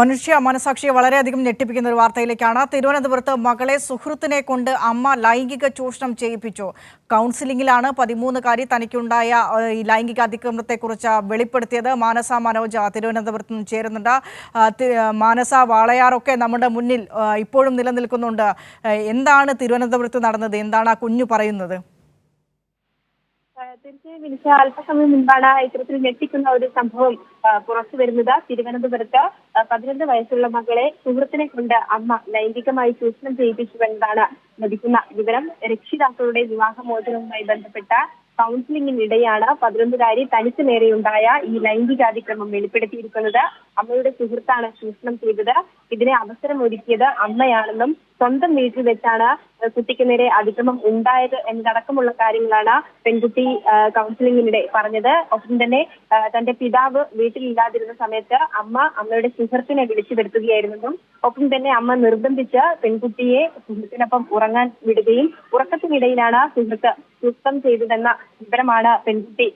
മനുഷ്യ മനസാക്ഷിയെ വളരെയധികം ഞെട്ടിപ്പിക്കുന്ന ഒരു വാർത്തയിലേക്കാണ്. തിരുവനന്തപുരത്ത് മകളെ സുഹൃത്തിനെ കൊണ്ട് അമ്മ ലൈംഗിക ചൂഷണം ചെയ്യിപ്പിച്ചു. കൗൺസിലിംഗിലാണ് പതിമൂന്നുകാരി തനിക്കുണ്ടായ ഈ ലൈംഗിക അതിക്രമത്തെക്കുറിച്ച് വെളിപ്പെടുത്തിയത്. മാനസ മനോജ തിരുവനന്തപുരത്ത് നിന്ന് ചേരുന്നുണ്ട്. മാനസ വാളയാറൊക്കെ നമ്മുടെ മുന്നിൽ ഇപ്പോഴും നിലനിൽക്കുന്നുണ്ട്. എന്താണ് തിരുവനന്തപുരത്ത് നടന്നത്? എന്താണ് ആ കുഞ്ഞു പറയുന്നത്? തീർച്ചയായും വിളിച്ച അല്പസമയം മുൻപാണ് ഇത്തരത്തിൽ ഞെട്ടിക്കുന്ന ഒരു സംഭവം പുറത്തു വരുന്നത്. തിരുവനന്തപുരത്ത് പതിനൊന്ന് വയസ്സുള്ള മകളെ സുഹൃത്തിനെ കൊണ്ട് അമ്മ ലൈംഗികമായി ചൂഷണം ചെയ്യിപ്പിച്ചു എന്നതാണ് ലഭിക്കുന്ന വിവരം. രക്ഷിതാക്കളുടെ വിവാഹമോചനവുമായി ബന്ധപ്പെട്ട കൗൺസിലിംഗിനിടെയാണ് പതിനൊന്നുകാരി തനിക്ക് നേരെയുണ്ടായ ഈ ലൈംഗികാതിക്രമം വെളിപ്പെടുത്തിയിരിക്കുന്നത്. അമ്മയുടെ സുഹൃത്താണ് ചൂഷണം ചെയ്തത്. ഇതിനെ അവസരം ഒരുക്കിയത് അമ്മയാണെന്നും സ്വന്തം വീട്ടിൽ വെച്ചാണ് കുട്ടിക്ക് നേരെ അതിക്രമം ഉണ്ടായത് എന്നതടക്കമുള്ള കാര്യങ്ങളാണ് പെൺകുട്ടി കൗൺസിലിംഗിനിടെ പറഞ്ഞത്. ഒപ്പം തന്നെ തന്റെ പിതാവ് വീട്ടിലില്ലാതിരുന്ന സമയത്ത് അമ്മ അമ്മയുടെ സുഹൃത്തിനെ വിളിച്ചു വരുത്തുകയായിരുന്നെന്നും ഒപ്പം തന്നെ അമ്മ നിർബന്ധിച്ച് പെൺകുട്ടിയെ സുഹൃത്തിനൊപ്പം ഉറങ്ങാൻ വിടുകയും ഉറക്കത്തിനിടയിലാണ് സുഹൃത്ത് നൃത്തം ചെയ്തതെന്ന വിവരമാണ് പെൺകുട്ടി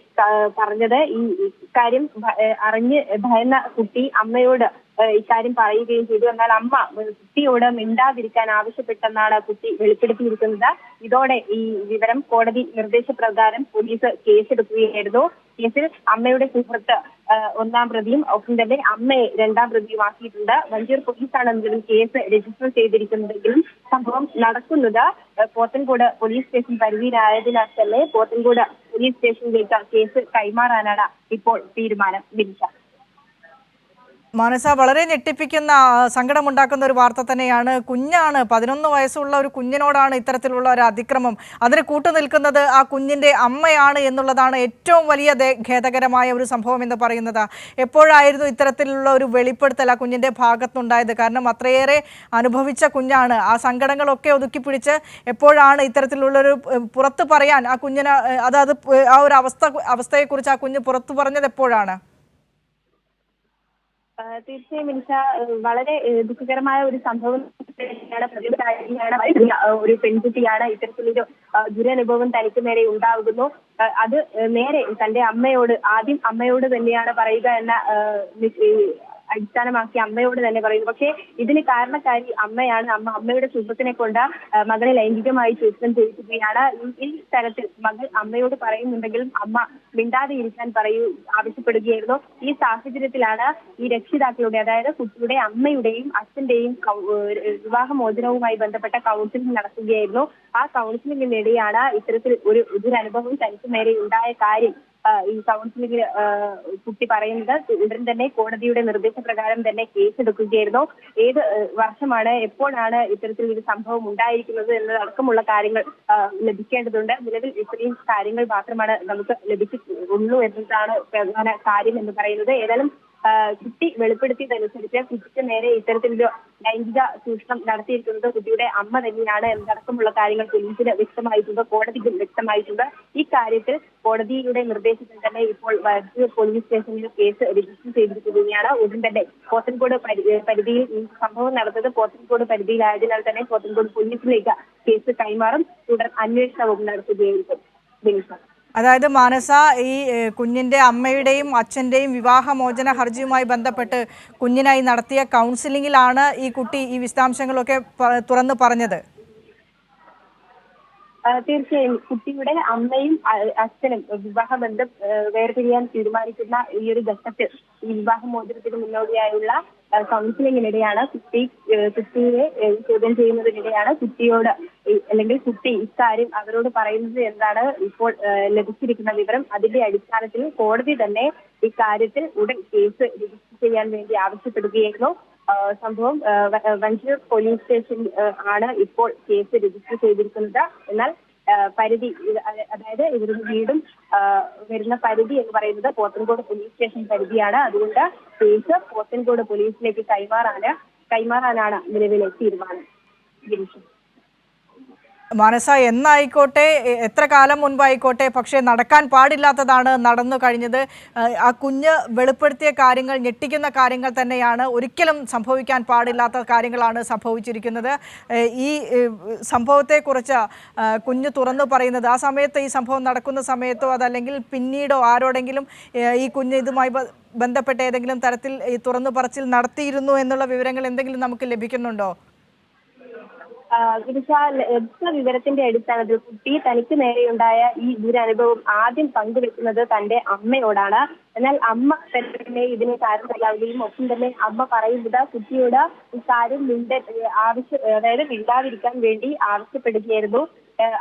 പറഞ്ഞത്. ഈ ഇക്കാര്യം അറിഞ്ഞ് ഭയന്ന കുട്ടി അമ്മയോട് ഇക്കാര്യം പറയുകയും ചെയ്തു. എന്നാൽ അമ്മ കുട്ടിയോട് മിണ്ടാതിരിക്കാൻ ആവശ്യപ്പെട്ടെന്നാണ് കുട്ടി വെളിപ്പെടുത്തിയിരിക്കുന്നത്. ഇതോടെ ഈ വിവരം കോടതി നിർദ്ദേശപ്രകാരം പോലീസ് കേസെടുക്കുകയായിരുന്നു. കേസിൽ അമ്മയുടെ സുഹൃത്ത് ഒന്നാം പ്രതിയും ഒപ്പം തന്നെ അമ്മയെ രണ്ടാം പ്രതിയുമാക്കിയിട്ടുണ്ട്. വഞ്ചൂർ പോലീസാണ് എന്തെങ്കിലും കേസ് രജിസ്റ്റർ ചെയ്തിരിക്കുന്നതെങ്കിലും സംഭവം നടക്കുന്നത് പോത്തൻകോട് പോലീസ് സ്റ്റേഷൻ പരിധിയിലായതിനാൽ തന്നെ പോത്തൻകോട് പോലീസ് സ്റ്റേഷനിലേക്ക് കേസ് കൈമാറാനാണ് ഇപ്പോൾ തീരുമാനം വിളിച്ച മാനസ വളരെ ഞെട്ടിപ്പിക്കുന്ന സങ്കടമുണ്ടാക്കുന്ന ഒരു വാർത്ത തന്നെയാണ്. കുഞ്ഞാണ് പതിനൊന്ന് വയസ്സുള്ള ഒരു കുഞ്ഞിനോടാണ് ഇത്തരത്തിലുള്ള ഒരു അതിക്രമം. അതിന് കൂട്ടുനിൽക്കുന്നത് ആ കുഞ്ഞിന്റെ അമ്മയാണ് എന്നുള്ളതാണ് ഏറ്റവും വലിയ ഖേദകരമായ ഒരു സംഭവം എന്ന് പറയുന്നത്. എപ്പോഴായിരുന്നു ഇത്തരത്തിലുള്ള ഒരു വെളിപ്പെടുത്തൽ ആ കുഞ്ഞിന്റെ ഭാഗത്തുണ്ടായത്? കാരണം അത്രയേറെ അനുഭവിച്ച കുഞ്ഞാണ്. ആ സങ്കടങ്ങളൊക്കെ ഒതുക്കിപ്പിടിച്ച് എപ്പോഴാണ് ഇത്തരത്തിലുള്ളൊരു പുറത്ത് പറയാൻ ആ കുഞ്ഞിന് അതായത് ആ ഒരു അവസ്ഥ അവസ്ഥയെക്കുറിച്ച് ആ കുഞ്ഞ് പുറത്തു പറഞ്ഞത് എപ്പോഴാണ്? തീർച്ചയായും മിനിഷ വളരെ ദുഃഖകരമായ ഒരു സംഭവം ഒരു പെൺകുട്ടിയാണ് ഇത്തരത്തിലൊരു ദുരനുഭവം തനിക്ക് നേരെ ഉണ്ടാകുന്നു. അത് നേരെ തന്റെ അമ്മയോട് ആദ്യം അമ്മയോട് തന്നെയാണ് പറയുക എന്ന അടിസ്ഥാനമാക്കി അമ്മയോട് തന്നെ പറയുന്നു. പക്ഷേ ഇതിന് കാരണക്കാരി അമ്മയാണ്. അമ്മ അമ്മയുടെ സുഹൃത്തിനെ കൊണ്ട് മകളെ ലൈംഗികമായി ചൂഷണം ചെയ്യിക്കുകയാണ് ഈ- തരത്തിൽ മകൾ അമ്മയോട് പറയുന്നുണ്ടെങ്കിലും അമ്മ മിണ്ടാതെ ഇരിക്കാൻ പറയൂ ആവശ്യപ്പെടുകയായിരുന്നു. ഈ സാഹചര്യത്തിലാണ് ഈ രക്ഷിതാക്കളുടെ അതായത് കുട്ടിയുടെ അമ്മയുടെയും അച്ഛന്റെയും വിവാഹമോചനവുമായി ബന്ധപ്പെട്ട കൗൺസിലിംഗ് നടക്കുകയായിരുന്നു ആ കൗൺസിലിംഗിനിടെയാണ് ഇത്തരത്തിൽ ഒരു ദുരനുഭവം തനിക്ക് നേരെ ഉണ്ടായ കാര്യം. ഈ കൗൺസിലിംഗ് കുട്ടി പറയുന്നത് ഉടൻ തന്നെ കോടതിയുടെ നിർദ്ദേശപ്രകാരം തന്നെ കേസ് എടുക്കുകയായിരുന്നു ഏത് വർഷമാണ് എപ്പോഴാണ് ഇത്തരത്തിൽ ഒരു സംഭവം ഉണ്ടായിരിക്കുന്നത് എന്നതടക്കമുള്ള കാര്യങ്ങൾ ലഭിക്കേണ്ടതുണ്ട്. നിലവിൽ ഇത്രയും കാര്യങ്ങൾ മാത്രമാണ് നമുക്ക് ലഭിച്ചിട്ടുള്ളൂ എന്നതാണ് പ്രധാന കാര്യം എന്ന് പറയുന്നത്. ഏതായാലും കുട്ടി വെളിപ്പെടുത്തിയതനുസരിച്ച് കുട്ടിക്ക് നേരെ ഇത്തരത്തിലൊരു ലൈംഗിക ചൂഷണം നടത്തിയിരിക്കുന്നത് കുട്ടിയുടെ അമ്മ തന്നെയാണ് എന്നടക്കമുള്ള കാര്യങ്ങൾ പോലീസിന് വ്യക്തമായിട്ടുണ്ട് കോടതിക്ക് വ്യക്തമായിട്ടുണ്ട്. ഈ കാര്യത്തിൽ കോടതിയുടെ നിർദ്ദേശത്തിൽ തന്നെ ഇപ്പോൾ വൈദ്യുതി പോലീസ് സ്റ്റേഷനിൽ കേസ് രജിസ്റ്റർ ചെയ്തിരിക്കുകയാണ്. ഉടൻ തന്നെ പോത്തൻകോട് പരിധിയിൽ ഈ സംഭവം നടന്നത് പോത്തൻകോട് പരിധിയിലായതിനാൽ തന്നെ പോത്തൻകോട് പോലീസിലേക്ക് കേസ് കൈമാറും. തുടർ അന്വേഷണവും നടത്തുകയായിരിക്കും. അതായത് മാനസ ഈ കുഞ്ഞിന്റെ അമ്മയുടെയും അച്ഛന്റെയും വിവാഹമോചന ഹർജിയുമായി ബന്ധപ്പെട്ട് കുഞ്ഞിനായി നടത്തിയ കൗൺസിലിങ്ങിലാണ് ഈ കുട്ടി ഈ വിശദാംശങ്ങളൊക്കെ തുറന്നു പറഞ്ഞത്. തീർച്ചയായും. കുട്ടിയുടെ അമ്മയും അച്ഛനും വിവാഹബന്ധം വേർപിരിയാൻ തീരുമാനിക്കുന്ന ഈ ഒരു ഘട്ടത്തിൽ വിവാഹമോചനത്തിന് മുന്നോടിയായുള്ള ആ, കൗൺസിലിംഗിനിടെയാണ് കുട്ടി കുട്ടിയെ ചോദ്യം ചെയ്യുന്നതിനിടെയാണ് കുട്ടിയോട് അല്ലെങ്കിൽ കുട്ടി ഇക്കാര്യം അവരോട് പറയുന്നത് എന്താണ് ഇപ്പോൾ ലഭിച്ചിരിക്കുന്ന വിവരം. അതിന്റെ അടിസ്ഥാനത്തിൽ കോടതി തന്നെ ഇക്കാര്യത്തിൽ ഉടൻ കേസ് രജിസ്റ്റർ ചെയ്യാൻ വേണ്ടി ആവശ്യപ്പെടുകയായിരുന്നു. സംഭവം വഞ്ചൂർ പോലീസ് സ്റ്റേഷൻ ആണ് ഇപ്പോൾ കേസ് രജിസ്റ്റർ ചെയ്തിരിക്കുന്നത്. എന്നാൽ പരിധി അതായത് ഇവരുടെ വീടും വരുന്ന പരിധി എന്ന് പറയുന്നത് പോത്തൻകോട് പോലീസ് സ്റ്റേഷൻ പരിധിയാണ്. അതുകൊണ്ട് കേസ് പോത്തൻകോട് പോലീസിലേക്ക് കൈമാറാന് കൈമാറാനാണ് നിലവിലെ തീരുമാനം മനസ്സ എന്നായിക്കോട്ടെ എത്ര കാലം മുൻപായിക്കോട്ടെ പക്ഷേ നടക്കാൻ പാടില്ലാത്തതാണ് നടന്നു കഴിഞ്ഞത്. ആ കുഞ്ഞ് വെളിപ്പെടുത്തിയ കാര്യങ്ങൾ ഞെട്ടിക്കുന്ന കാര്യങ്ങൾ തന്നെയാണ് ഒരിക്കലും സംഭവിക്കാൻ പാടില്ലാത്ത കാര്യങ്ങളാണ് സംഭവിച്ചിരിക്കുന്നത്. ഈ സംഭവത്തെക്കുറിച്ച് കുഞ്ഞ് തുറന്നു പറയുന്നത് ആ സമയത്ത് ഈ സംഭവം നടക്കുന്ന സമയത്തോ അതല്ലെങ്കിൽ പിന്നീടോ ആരോടെങ്കിലും ഈ കുഞ്ഞ് ഇതുമായി ബന്ധപ്പെട്ട ഏതെങ്കിലും തരത്തിൽ ഈ തുറന്നു പറച്ചിൽ നടത്തിയിരുന്നു എന്നുള്ള വിവരങ്ങൾ എന്തെങ്കിലും നമുക്ക് ലഭിക്കുന്നുണ്ടോ? ലഭിച്ച വിവരത്തിന്റെ അടിസ്ഥാനത്തിൽ കുട്ടി തനിക്ക് നേരെയുണ്ടായ ഈ ദുരനുഭവം ആദ്യം പങ്കുവെക്കുന്നത് തന്റെ അമ്മയോടാണ്. എന്നാൽ അമ്മ തന്നെ ഇതിന് കാരണമല്ലാവുകയും ഒപ്പം തന്നെ അമ്മ പറയുന്നത് കുട്ടിയോട് ഈ കാര്യം മിണ്ട ആവശ്യ അതായത് മിണ്ടാതിരിക്കാൻ വേണ്ടി ആവശ്യപ്പെടുകയായിരുന്നു.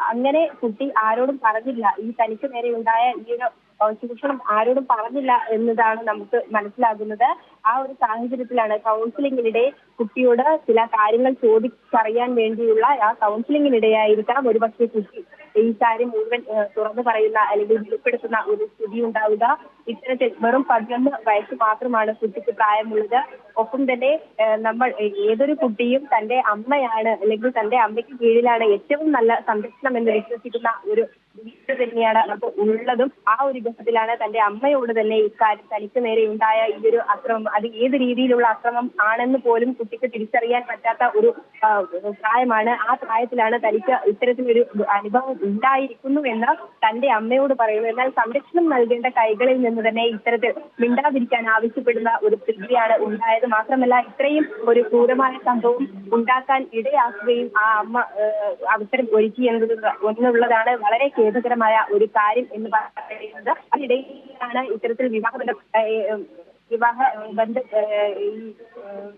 അങ്ങനെ കുട്ടി ആരോടും പറഞ്ഞില്ല. ഈ തനിക്ക് നേരെ ഉണ്ടായ ഈ ഒരു ചൂഷണം ആരോടും പറഞ്ഞില്ല എന്നതാണ് നമുക്ക് മനസ്സിലാകുന്നത്. ആ ഒരു സാഹചര്യത്തിലാണ് കൗൺസിലിംഗിനിടെ കുട്ടിയോട് ചില കാര്യങ്ങൾ ചോദിച്ചറിയാൻ വേണ്ടിയുള്ള ആ കൗൺസിലിംഗിനിടെയായിരിക്കാം ഒരുപക്ഷെ കുട്ടി ഈ കാര്യം മുഴുവൻ തുറന്നു പറയുന്ന അല്ലെങ്കിൽ വെളിപ്പെടുത്തുന്ന ഒരു സ്ഥിതി ഉണ്ടാവുക. ഇത്തരത്തിൽ വെറും പതിനൊന്ന് വയസ്സ് മാത്രമാണ് കുട്ടിക്ക് പ്രായമുള്ളത്. ഒപ്പം തന്നെ നമ്മൾ ഏതൊരു കുട്ടിയും തന്റെ അമ്മയാണ് അല്ലെങ്കിൽ തന്റെ അമ്മയ്ക്ക് കീഴിലാണ് ഏറ്റവും നല്ല സംരക്ഷണം എന്ന് വിശ്വസിക്കുന്ന ഒരു വീട് തന്നെയാണ് അവർക്ക് ഉള്ളതും ആ ഒരു ഘട്ടത്തിലാണ് തന്റെ അമ്മയോട് തന്നെ ഇക്കാര്യം തനിക്ക് നേരെ ഉണ്ടായ ഈ ഒരു അക്രമം. അത് ഏത് രീതിയിലുള്ള അക്രമം ആണെന്ന് പോലും കുട്ടിക്ക് തിരിച്ചറിയാൻ പറ്റാത്ത ഒരു പ്രായമാണ്. ആ പ്രായത്തിലാണ് തനിക്ക് ഇത്തരത്തിലൊരു അനുഭവം ഉണ്ടായിരിക്കുന്നു എന്ന് തന്റെ അമ്മയോട് പറയുന്നു. എന്നാൽ സംരക്ഷണം നൽകേണ്ട കൈകളിൽ നിന്ന് തന്നെ ഇത്തരത്തിൽ മിണ്ടാതിരിക്കാൻ ആവശ്യപ്പെടുന്ന ഒരു സ്ഥിതിയാണ് ഉണ്ടായത്. മാത്രമല്ല ഇത്രയും ഒരു ക്രൂരമായ സംഭവം ഉണ്ടാക്കാൻ ഇടയാക്കുകയും ആ അമ്മ അവസരം ഒരുക്കി എന്നുള്ളതാണ് വളരെ ഖേദകരമായ ഒരു കാര്യം എന്ന് പറയുന്നത് അതിനിടയിലാണ് ഇത്തരത്തിൽ വിവാഹ വിവാഹ ബന്ധ ഈ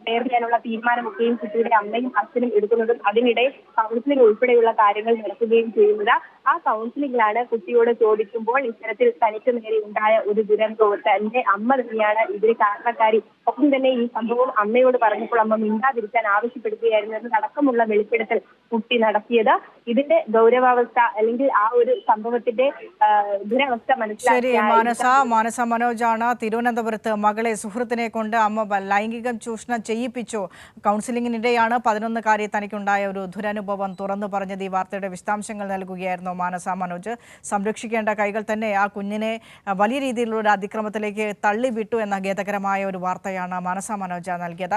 ഏഹ്, തീരുമാനമൊക്കെയും കുട്ടിയുടെ അമ്മയും അച്ഛനും എടുക്കുന്നതും അതിനിടെ കൗൺസിലിംഗ് ഉൾപ്പെടെയുള്ള കാര്യങ്ങൾ നടക്കുകയും ചെയ്യുന്നത് ആ കൗൺസിലിംഗിലാണ് കുട്ടിയോട് ചോദിക്കുമ്പോൾ ഇത്തരത്തിൽ തനിക്ക് നേരെ ഉണ്ടായ ഒരു ദുരന്തവും തന്റെ അമ്മ തന്നെയാണ് ഇതിന് കാരണക്കാരി. ഒപ്പം തന്നെ ഈ സംഭവം അമ്മയോട് പറഞ്ഞപ്പോൾ അമ്മ മിണ്ടാതിരിക്കാൻ ആവശ്യപ്പെടുകയായിരുന്നു എന്നതടക്കമുള്ള വെളിപ്പെടുത്തൽ കുട്ടി നടത്തിയത്. ഇതിന്റെ ഗൗരവാവസ്ഥ അല്ലെങ്കിൽ ആ ഒരു സംഭവത്തിന്റെ ദുരവസ്ഥ ശരി മനസ്സിലാക്കി മാനസ മാനസ മനോജാണ് തിരുവനന്തപുരത്ത് മകളെ സുഹൃത്തിനെ കൊണ്ട് അമ്മ ലൈംഗികം ലൈംഗിക ചൂഷണം ചെയ്യിപ്പിച്ചു. കൗൺസിലിംഗിനിടെയാണ് പതിനൊന്നുകാരി തനിക്കുണ്ടായ ഒരു ദുരനുഭവം തുറന്നു പറഞ്ഞത് ഈ വാർത്തയുടെ വിശദാംശങ്ങൾ നൽകുകയായിരുന്നു മാനസ മനോജ് സംരക്ഷിക്കേണ്ട കൈകൾ തന്നെ ആ കുഞ്ഞിനെ വലിയ രീതിയിലുള്ള അതിക്രമത്തിലേക്ക് തള്ളിവിട്ടു എന്ന ഖേദകരമായ ഒരു വാർത്തയാണ് മാനസ മനോജ നൽകിയത്.